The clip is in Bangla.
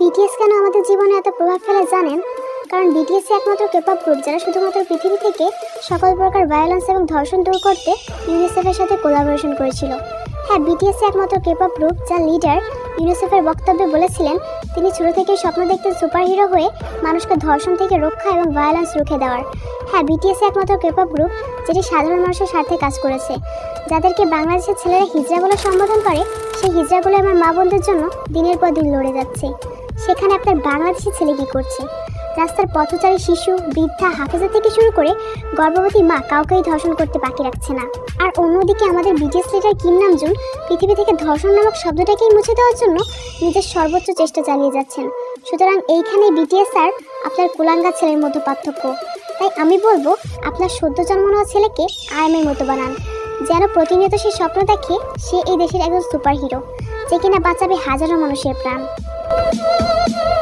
বিটিএস কেন আমাদের জীবনে এত প্রভাব ফেলে জানেন? কারণ বিটিএস একমাত্র কেপপ গ্রুপ যারা শুধুমাত্র পৃথিবী থেকে সকল প্রকার ভায়োলেন্স এবং ধর্ষণ দূর করতে ইউনিসেফের সাথে কোলাবোরেশন করেছিল। হ্যাঁ বিটিএস একমাত্র কেপপ গ্রুপ যার লিডার ইউনিসেফের বক্তব্যে বলেছিলেন, তিনি ছোট থেকেই স্বপ্ন দেখতেন সুপারহিরো হয়ে মানুষকে ধর্ষণ থেকে রক্ষা এবং ভায়োলেন্স রুখে দেওয়ার। হ্যাঁ বিটিএস একমাত্র কেপপ গ্রুপ যেটি সাধারণ মানুষের স্বার্থে কাজ করেছে। যাদেরকে বাংলাদেশের ছেলেরা হিজড়া বলে সম্বোধন করে, সেই হিজড়াগুলো আমার মা বোনদের জন্য দিনের পর দিন লড়ে যাচ্ছে। সেখানে আপনার বাংলাদেশি ছেলে কি করছে? রাস্তার পথচারী শিশু, বৃদ্ধা, হাফেজা থেকে শুরু করে গর্ভবতী মা কাউকেই ধর্ষণ করতে বাকি রাখছে না। আর অন্যদিকে আমাদের বিটিএস লিডার কিম নামজুন পৃথিবী থেকে ধর্ষণ নামক শব্দটাকেই মুছে দেওয়ার জন্য নিজের সর্বোচ্চ চেষ্টা চালিয়ে যাচ্ছেন। সুতরাং এইখানে বিটিএস আর আপনার কুলাঙ্গা ছেলের মধ্যে পার্থক্য। তাই আমি বলব, আপনার সদ্য জন্ম নেওয়া ছেলেকে আয়ামের মতো বানান। যেন প্রতিনিয়ত সে স্বপ্ন দেখে সে এই দেশের একজন সুপার হিরো যে কিনা বাঁচাবে হাজারো মানুষের প্রাণ। Thank you.